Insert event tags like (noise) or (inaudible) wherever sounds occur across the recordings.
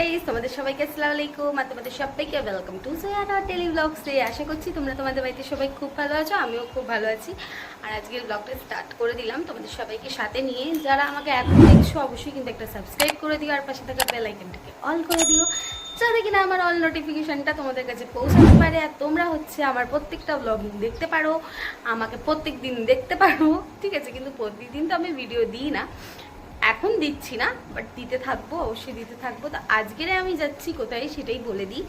Guys তোমাদের সবাইকে আসসালামু আলাইকুম আর তোমাদের সবাইকে ওয়েলকাম টু জয়ানা টেলি ব্লগস আশা করছি তোমরা তোমাদের বাড়িতে সবাই খুব ভালো আছো, আমিও খুব ভালো আছি। আর আজকের ব্লগটা স্টার্ট করে দিলাম, তোমাদের সবাইকে সাথে নিয়ে। যারা আমাকে এখন দেখছ, অবশ্যই কিন্তু একটা সাবস্ক্রাইব করে দিও আর পাশে থাকা বেল আইকনটাকে অল করে দিও, যাতে কিনা আমার অল নোটিফিকেশনটা তোমাদের কাছে পৌঁছাতে পারে। আর তোমরা হচ্ছে আমার প্রত্যেকটা ব্লগিং দেখতে পারো, আমাকে প্রত্যেক দিন দেখতে পারো, ঠিক আছে? কিন্তু প্রতিদিন তো আমি ভিডিও দিই না। এখন দিচ্ছি না বাট দিতে থাকব, অবশ্যই দিতে থাকব। তো আজকের আমি যাচ্ছি কোথায় সেটাই বলে দিই।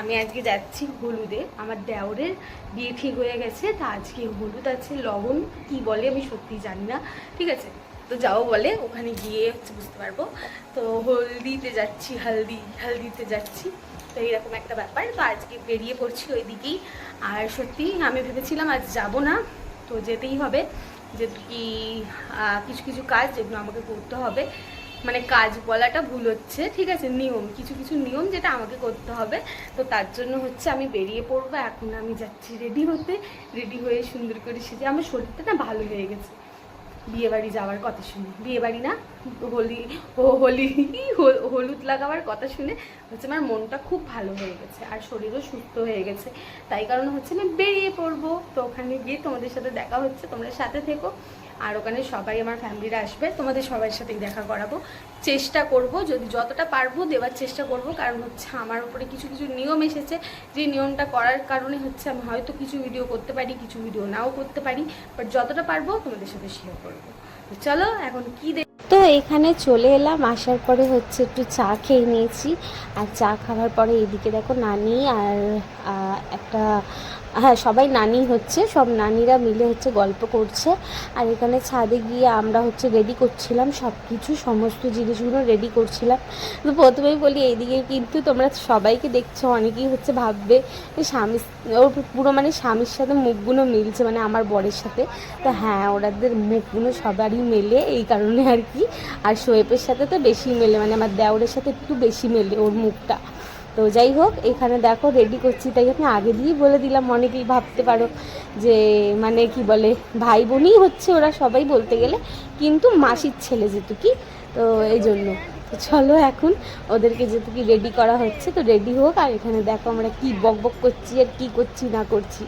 আমি আজকে যাচ্ছি হলুদে। আমার দেওরের বিয়ে ঠিক হয়ে গেছে, তা আজকে হলুদ আছে, লবণ, কি বলে আমি সত্যি জানি না। ঠিক আছে? তো যাও বলে, ওখানে গিয়ে হচ্ছে বুঝতে পারব। তো হলদিতে যাচ্ছি, হালদি, হালদিতে যাচ্ছি। তো এইরকম একটা ব্যাপার। তো আজকে বেরিয়ে পড়ছি ওই দিকেই আর সত্যি আমি ভেবেছিলাম আজ যাব না, তো যেতেই হবে। যে কি কিছু কিছু কাজ যেগুলো আমাকে করতে হবে। মানে কাজ বলাটা ভুল হচ্ছে, ঠিক আছে? নিয়ম, কিছু কিছু নিয়ম যেটা আমাকে করতে হবে। তো তার জন্য হচ্ছে আমি বেরিয়ে পড়ব। এখন আমি যাচ্ছি রেডি হতে। রেডি হয়ে সুন্দর করে সেজে, আমার শরীরটা না ভালো হয়ে গেছে। বিয়ে বাড়ি যাওয়ার কথা শুনে। বিয়ে বাড়ি না, হোলি ও হোলি হল- হলুদ লাগাবার কথা শুনে হচ্ছে আমার মনটা খুব ভালো হয়ে গেছে আর শরীরও সুস্থ হয়ে গেছে। তাই কারণে হচ্ছে আমি বেরিয়ে পড়ব। তো ওখানে গিয়ে তোমাদের সাথে দেখা হচ্ছে, তোমরা সাথে থেকো। আর ওখানে সবাই আমার ফ্যামিলিরা আসবে, তোমাদের সবার সাথেই দেখা করাবো। চেষ্টা করব, যদি যতটা পারব দেওয়ার চেষ্টা করব, কারণ হচ্ছে আমার উপরে কিছু কিছু নিয়ম এসেছে। যে নিয়মটা করার কারণে হচ্ছে আমি হয়তো কিছু ভিডিও করতে পারি, কিছু ভিডিও নাও করতে পারি বাট যতটা পারব তোমাদের সাথে শেয়ার করব। চলো, এখন কি দেখ তো এখানে চলে এলাম, আসার পরে হচ্ছে একটু চা খেয়ে নিয়েছি। আর চা খাওয়ার পরে এদিকে দেখো নানি আর একটা হ্যাঁ সবাই নানি হচ্ছে, সব নানিরা মিলে হচ্ছে গল্প করছে। আর এখানে ছাদে গিয়ে আমরা হচ্ছে রেডি করছিলাম সব কিছু সমস্ত জিনিসগুলো রেডি করছিলাম। তো প্রথমেই বলি, এইদিকে কিন্তু তোমরা সবাইকে দেখছ, অনেকেই হচ্ছে ভাববে স্বামী, ওর পুরো মানে স্বামীর সাথে মুখগুলো মিলছে মানে আমার বরের সাথে। তো হ্যাঁ ওনাদের মুখগুলো সবারই মেলে, এই কারণে আর কি। আর শোয়েবের সাথে তো বেশি মেলে মানে আমার দেওরের সাথে একটু বেশি মেলে ওর মুখটা। তো যাই হোক এখানে দেখো রেডি করছি। তাই আমি আগে দিয়েই বলে দিলাম অনেকেই ভাবতে পারো যে মানে কি বলে ভাই বোনই হচ্ছে ওরা সবাই বলতে গেলে কিন্তু মাসির ছেলে যেহেতু কি তো এই জন্য। তো চলো এখন ওদেরকে যেহেতু কি রেডি করা হচ্ছে। তো রেডি হোক আর এখানে দেখো আমরা কি বক বক করছি আর কি করছি না করছি।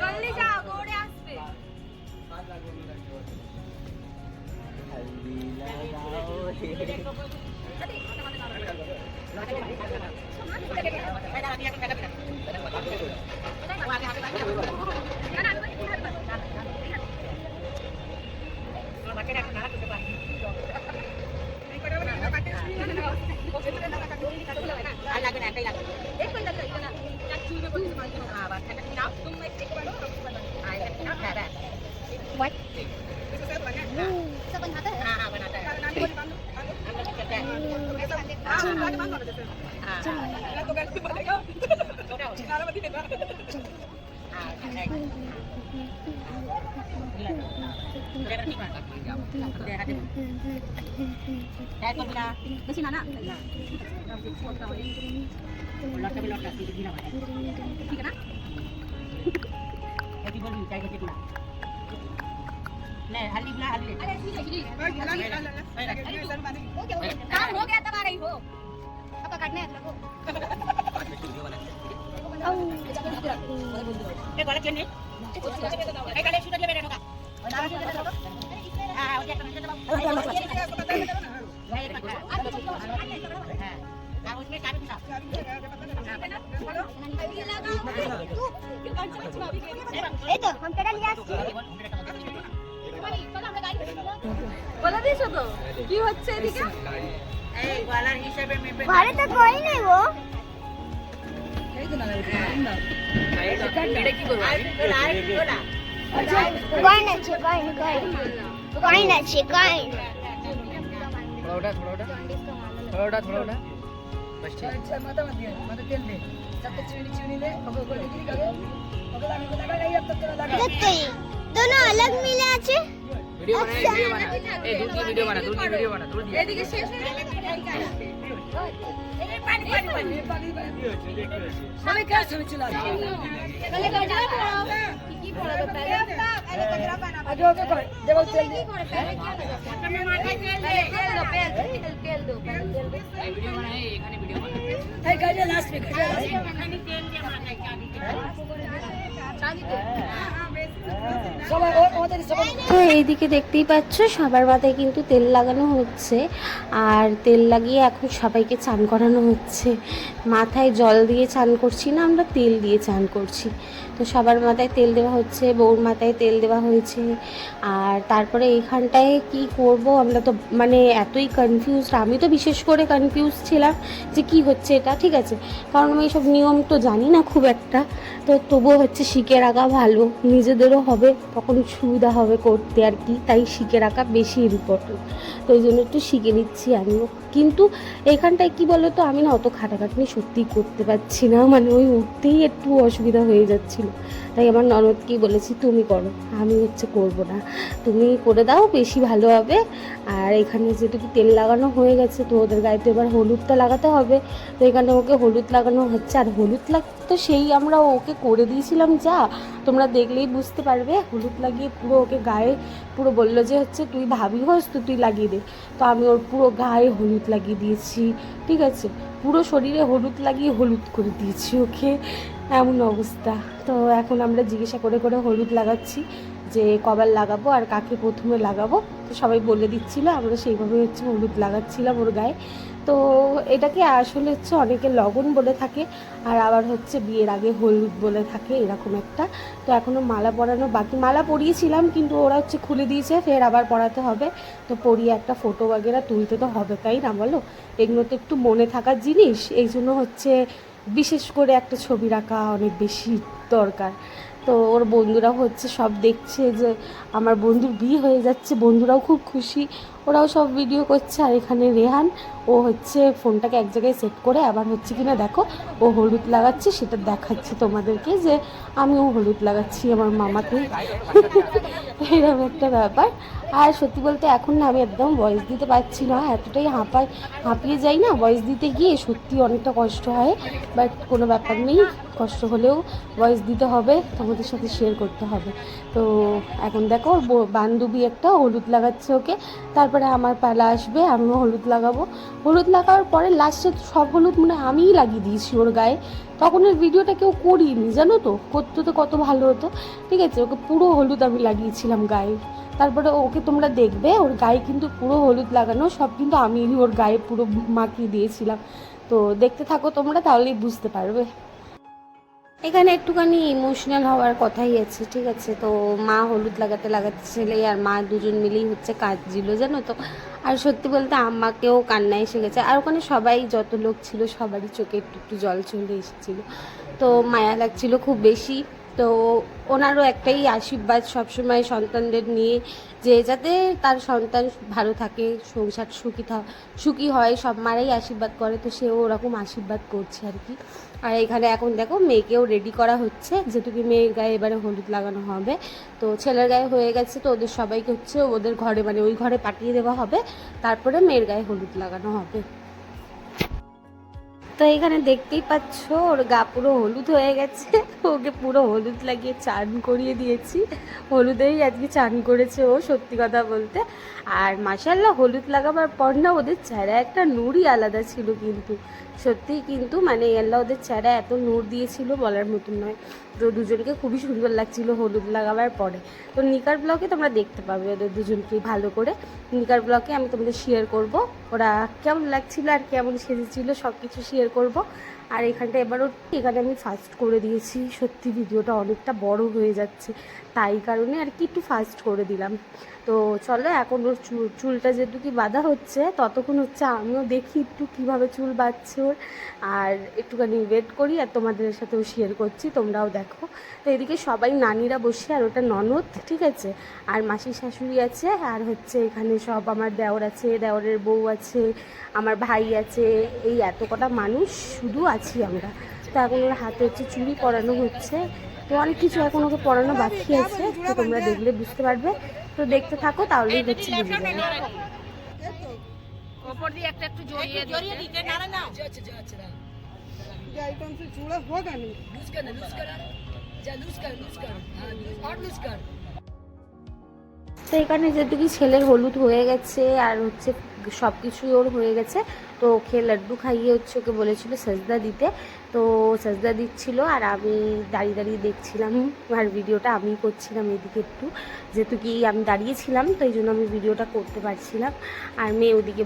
জলদি যাও দৌড়ে Thank you. ঠিক না ले हल्ली बुला हल्ली अरे ठीक है ठीक है काम हो गया तुम्हारा ही हो आपका काटना है तुमको एक वाला चेन है एक वाला शूट ले मेरे का और शूट ले का हाँ और क्या करना है हाँ उसमें काट दिखा तू हम तेरा लिया বলে দিয়েছো তো কি হচ্ছে এদিকে ঘরে তো কই নেই গো কয়েন আছে কয়েন কয়েন কয়েন আছে কয়েন थोड़ा उठा थोड़ा उठा थोड़ा उठा थोड़ा उठा बस ठीक দেখতেই दोनों अलग मिले আছে ভিডিও বানা ভিডিও বানা এই দূর দিয়ে ভিডিও বানা দূর দিয়ে ভিডিও বানা দূর দিয়ে। এদিকে শেষ। হয়ে গেল পানি পানি। পানি পানি আমি কাজ চলে চলে তাহলে কাজটা কি কি পড়াবো আজ ওকে করে দেবো তেল কি করে তুমি মাথায় তেল দে তেল দো তেল তেল দো এই ভিডিও বানা এখানে ভিডিও বানা এই গাজে লাস্ট মে গাজে লাস্ট মে খালি তেল দিয়ে মাথায় চাঁদি চাঁদি দে হ্যাঁ। তো এইদিকে দেখতেই পাচ্ছ, সবার মাথায় কিন্তু তেল লাগানো হচ্ছে, আর তেল লাগিয়ে এখন সবাইকে চান করানো হচ্ছে। মাথায় জল দিয়ে চান করছি না, আমরা তেল দিয়ে চান করছি। তো সবার মাথায় তেল দেওয়া হচ্ছে, বউর মাথায় তেল দেওয়া হয়েছে, আর তারপরে এইখানটায় কি করব আমরা তো মানে এতই কনফিউজ আমি তো বিশেষ করে কনফিউজ ছিলাম যে কি হচ্ছে এটা, ঠিক আছে? কারণ আমি এইসব নিয়ম তো জানি না খুব একটা। তো তবুও হচ্ছে শিখে রাখা ভালো, নিজেদেরও হবে তখন সুবিধা হবে করতে আর কি, তাই শিখে রাখা বেশি ইম্পর্টেন্ট তো ওই জন্য একটু শিখে নিচ্ছি আমিও। কিন্তু এখানটায় কি বলো তো আমি না অত খাটাখাটনি সত্যিই করতে পারছি না। মানে ওই উঠতেই একটু অসুবিধা হয়ে যাচ্ছিল। তাই আমার ননদকেই বলেছি, তুমি করো, আমি হচ্ছে করব না। তুমি করে দাও, বেশি ভালো হবে। আর এখানে যেটুকু তেল লাগানো হয়ে গেছে, তো ওদের গায়ে তো এবার হলুদটা লাগাতে হবে। তো এখানে ওকে হলুদ লাগানো হচ্ছে। আর হলুদ লাগ তো সেই আমরা ওকে করে দিয়েছিলাম যা। তোমরা দেখলেই বুঝতে পারবে, হলুদ লাগিয়ে পুরো ওকে গায়ে পুরো বলল যে হচ্ছে, তুই ভাবি হোস, তো তুই লাগিয়ে দে। তো আমি ওর পুরো গায়ে হলুদ লাগিয়ে দিয়েছি, ঠিক আছে? পুরো শরীরে হলুদ লাগিয়ে হলুদ করে দিয়েছি ওকে। এমন অবস্থা। তো এখন আমরা জিজ্ঞাসা করে করে হলুদ লাগাচ্ছি। যে কবার লাগাবো আর কাকে প্রথমে লাগাবো, তো সবাই বলে দিচ্ছিল, আমরা সেইভাবে হচ্ছে হলুদ লাগাচ্ছিলাম ওর গায়ে। তো এটাকে আসলে হচ্ছে অনেকে লগন বলে থাকে, আর আবার হচ্ছে বিয়ের আগে হলুদ বলে থাকে, এরকম একটা। তো এখনও মালা পরানো বাকি, মালা পরিয়েছিলাম, কিন্তু ওরা হচ্ছে খুলে দিয়েছে, ফের আবার পরাতে হবে। তো পরিয়ে একটা ফটো বাগেরা তুলতে তো হবে, তাই না বলো? এগুলো তো একটু মনে থাকার জিনিস, এই জন্য হচ্ছে বিশেষ করে একটা ছবি রাখা অনেক বেশি দরকার। তো ওর বন্ধুরাও হচ্ছে সব দেখছে যে আমার বন্ধুর বিয়ে হয়ে যাচ্ছে, বন্ধুরাও খুব খুশি। ওরাও সব ভিডিও করছে। আর এখানে রেহান, ও হচ্ছে ফোনটাকে এক জায়গায় সেট করে, আবার হচ্ছে কি না দেখো, ও হলুদ লাগাচ্ছে, সেটা দেখাচ্ছে তোমাদেরকে যে আমিও হলুদ লাগাচ্ছি আমার মামাকে (laughs) এরকম একটা ব্যাপার। আর সত্যি বলতে এখন না আমি একদম ভয়েস দিতে পারছি না, এতটাই হাঁপায় হাঁপিয়ে যাই না ভয়েস দিতে গিয়ে সত্যি অনেকটা কষ্ট হয়। বাট কোনো ব্যাপার নেই, কষ্ট হলেও ভয়েস দিতে হবে, তোমাদের সাথে শেয়ার করতে হবে। তো এখন দেখো ওর বান্ধবী একটা হলুদ লাগাচ্ছে ওকে, তারপরে আমার পালা আসবে, আমিও হলুদ লাগাবো। হলুদ লাগানোর পরে লাস্টে সব হলুদ মানে আমিই লাগিয়ে দিয়েছি ওর গায়ে। তখন এর ভিডিওটা কেউ করিনি, জানো তো? করতে তো কত ভালো হতো। ঠিক আছে, ওকে পুরো হলুদ আমি লাগিয়েছিলাম গায়ে। তারপরে ওকে তোমরা দেখবে, ওর গায়ে কিন্তু পুরো হলুদ লাগানো, সব কিন্তু আমি ওর গায়ে পুরো মাখিয়ে দিয়েছিলাম। তো দেখতে থাকো তোমরা, তাহলেই বুঝতে পারবে। এখানে একটুখানি ইমোশনাল হওয়ার কথাই আছে, ঠিক আছে? তো মা হলুদ লাগাতে লাগাতে ছেলে আর মা দুজন মিলেই হচ্ছে কাঁদছিল জানো তো? আর সত্যি বলতে আম্মাকেও কান্না এসে গেছে। আর ওখানে সবাই যত লোক ছিল, সবারই চোখে একটু একটু জল চলে এসেছিল। তো মায়া লাগছিল খুব বেশি। তো ওনারও একটাই আশীর্বাদ সবসময় সন্তানদের নিয়ে, যে যাতে তার সন্তান ভালো থাকে, সংসার সুখী থা- সুখী হয়, সব মারাই আশীর্বাদ করে, তো সেও ওরকম আশীর্বাদ করছে আর কি। আর এখানে এখন দেখো মেয়েকেও রেডি করা হচ্ছে যেটুকু মেয়ের গায়ে এবারে হলুদ লাগানো হবে। তো ছেলের গায়ে হয়ে গেছে তো ওদের সবাইকে হচ্ছে ওদের ঘরে মানে ওই ঘরে পাঠিয়ে দেওয়া হবে, তারপরে মেয়ের গায়ে হলুদ লাগানো হবে। তো এখানে দেখতেই পাচ্ছ, ওর গা পুরো হলুদ হয়ে গেছে। ওকে পুরো হলুদ লাগিয়ে চান করিয়ে দিয়েছি। হলুদেই আজকে চান করেছে ও, সত্যি কথা বলতে। আর মাসাল্লাহ হলুদ লাগাবার পর না ওদের চেহারা একটা নুরই আলাদা ছিল কিন্তু। সত্যিই কিন্তু মানে আল্লাহ ওদের চেহারা এত নূর দিয়েছিল বলার মতন নয়। তো দুজনকে খুবই সুন্দর লাগছিল হলুদ লাগাবার পরে। তো নিকার ব্লকে তোমরা দেখতে পাবে ওদের দুজনকে ভালো করে। নিকার ব্লকে আমি তোমাদের শেয়ার করব। ওরা কেমন লাগছিল আর কেমন সেজেছিল সব কিছু শেয়ার করব। আর এখানটা এবারও এখানে আমি ফার্স্ট করে দিয়েছি। সত্যি ভিডিওটা অনেকটা বড় হয়ে যাচ্ছে। তাই কারণে আর কি একটু ফাস্ট করে দিলাম। তো চলো এখন ওর চুল, চুলটা যেটুকু বাঁধা হচ্ছে, ততক্ষণ হচ্ছে আমিও দেখি একটু কীভাবে চুল বাঁধছে ওর। আর একটুখানি ওয়েট করি আর তোমাদের সাথেও শেয়ার করছি, তোমরাও দেখো। তো এদিকে সবাই নানিরা বসে আর ওটা ননদ, ঠিক আছে? আর মাসির শাশুড়ি আছে, আর হচ্ছে এখানে সব আমার দেওর আছে, দেওরের বউ আছে, আমার ভাই আছে, এই এত কটা মানুষ শুধু আছি আমরা। তো এখন ওর হাতে হচ্ছে চুড়ি পরানো হচ্ছে। তো অনেক কিছু এখন ওকে পরানো বাকি আছে তো তোমরা দেখলে বুঝতে পারবে তো দেখতে থাকো তাহলেই হচ্ছে বুঝে যাবে ওপর দিয়ে একটা একটু জড়িয়ে জড়িয়ে দিতে না না आइटम से चूड़ा होगा नहीं लूज कर लूज कर जा लूज कर लूज कर हाँ, लूज- और लूज कर তো এখানে যেটুকু ছেলের হলুদ হয়ে গেছে আর হচ্ছে সব কিছুই ওর হয়ে গেছে তো ওকে লাড্ডু খাইয়ে হচ্ছে ওকে বলেছিল সাজদা দিতে তো সাজদা দিচ্ছিল আর আমি দাঁড়িয়ে দাঁড়িয়ে দেখছিলাম আর ভিডিওটা আমি করছিলাম এদিকে একটু। যেহেতু কি আমি দাঁড়িয়েছিলাম তো এই জন্য আমি ভিডিওটা করতে পারছিলাম। আর মেয়ে ওদিকে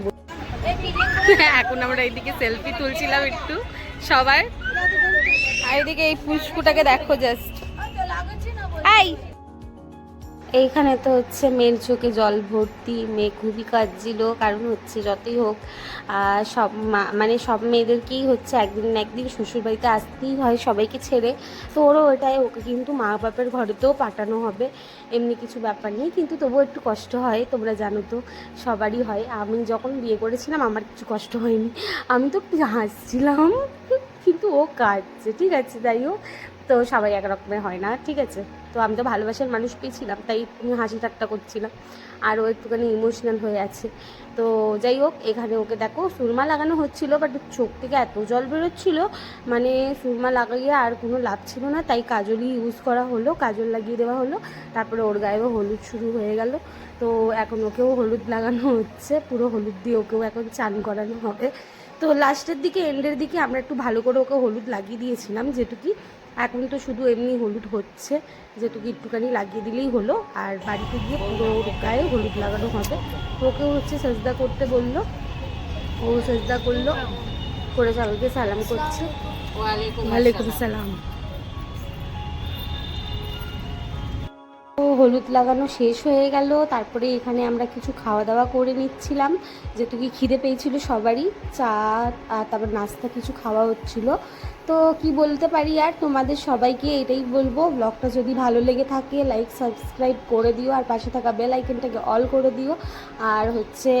এখন আমরা এইদিকে সেলফি তুলছিলাম একটু সবাই আর এদিকে এই পুষ্কুটাকে দেখো জাস্ট এই! এইখানে তো হচ্ছে মেয়ের চোখে জল ভর্তি, মেয়ে খুবই কাঁদছিল, কারণ হচ্ছে যতই হোক সব মানে সব মেয়েদেরকেই হচ্ছে একদিন না একদিন শ্বশুরবাড়িতে আসতেই হয় সবাইকে ছেড়ে। তো ওরও ওটাই ওকে কিন্তু মা বাপের ঘরেতেও পাঠানো হবে, এমনি কিছু ব্যাপার নেই। কিন্তু তবুও একটু কষ্ট হয়, তোমরা জানো তো, সবারই হয়। আমি যখন বিয়ে করেছিলাম, আমার কিছু কষ্ট হয়নি। আমি তো হাসছিলাম, কিন্তু ও কাঁদছে, ঠিক আছে, যাই হোক। তো সবাই এক রকমের হয় না, ঠিক আছে? তো আমি তো ভালোবাসার মানুষ পেয়েছিলাম, তাই একটুখানি হাসি ঠাট্টা করছিলাম। আর ও একটুখানি ইমোশনাল হয়ে আছে। তো যাই হোক, এখানে ওকে দেখো, সুরমা লাগানো হচ্ছিল বাট চোখ থেকে এত জল বেরোচ্ছিল মানে সুরমা লাগাইয়ে আর কোনো লাভ ছিল না, তাই কাজলই ইউজ করা হলো, কাজল লাগিয়ে দেওয়া হলো, তারপরে ওর গায়েও হলুদ শুরু হয়ে গেল। তো এখন ওকেও হলুদ লাগানো হচ্ছে, পুরো হলুদ দিয়ে ওকেও এখন চান করানো হবে। তো লাস্টের দিকে এন্ডের দিকে আমরা একটু ভালো করে ওকে হলুদ লাগিয়ে দিয়েছিলাম, যেটুকি এখন তো শুধু এমনি হলুদ হচ্ছে যেটুকু একটুখানি লাগিয়ে দিলেই হলো, আর বাড়িতে গিয়ে পুরো গায়ে হলুদ লাগানো হবে। ওকে হচ্ছে সেজদা করতে বলল, ও সেজদা করল, করে সবাইকে সালাম করছে। ওয়ালাইকুম সালাম হলুদ লাগানো শেষ হয়ে গেল। তারপরে এখানে আমরা কিছু খাওয়া দাওয়া করে নিচ্ছিলাম। যেটুকু খিদে পেয়েছিল সবারই, চা আর তারপর নাস্তা কিছু খাওয়া হচ্ছিল। তো কি বলতে পারি আর, তোমাদের সবাইকে এটাই বলব ব্লগটা যদি ভালো লেগে থাকে লাইক সাবস্ক্রাইব করে দিও, আর পাশে থাকা বেল আইকনটাকে অল করে দিও। আর হচ্ছে,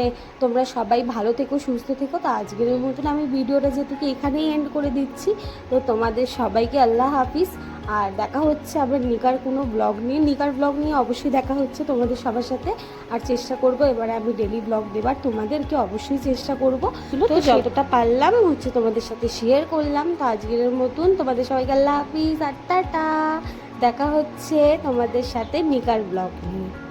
তোমরা সবাই ভালো থেকো, সুস্থ থেকো। তো আজকের মতন আমি ভিডিওটা যেটুকু এখানেই এন্ড করে দিচ্ছি। তো তোমাদের সবাইকে আল্লাহ হাফিজ। আর দেখা হচ্ছে আবার নিকার কোনো ব্লগ নিয়ে। নিকার ব্লগ নিয়ে অবশ্যই দেখা হচ্ছে তোমাদের সবার সাথে। আর চেষ্টা করব এবারে আমি ডেলি ব্লগ দেবার। তোমাদেরকে অবশ্যই চেষ্টা করব। তো যতটা পারলাম হচ্ছে তোমাদের সাথে শেয়ার করলাম। তো আজকের মতন তোমাদের সবাইকে আল্লাহ হাফিজ আর টাটা। দেখা হচ্ছে তোমাদের সাথে নিকার ব্লগ নিয়ে।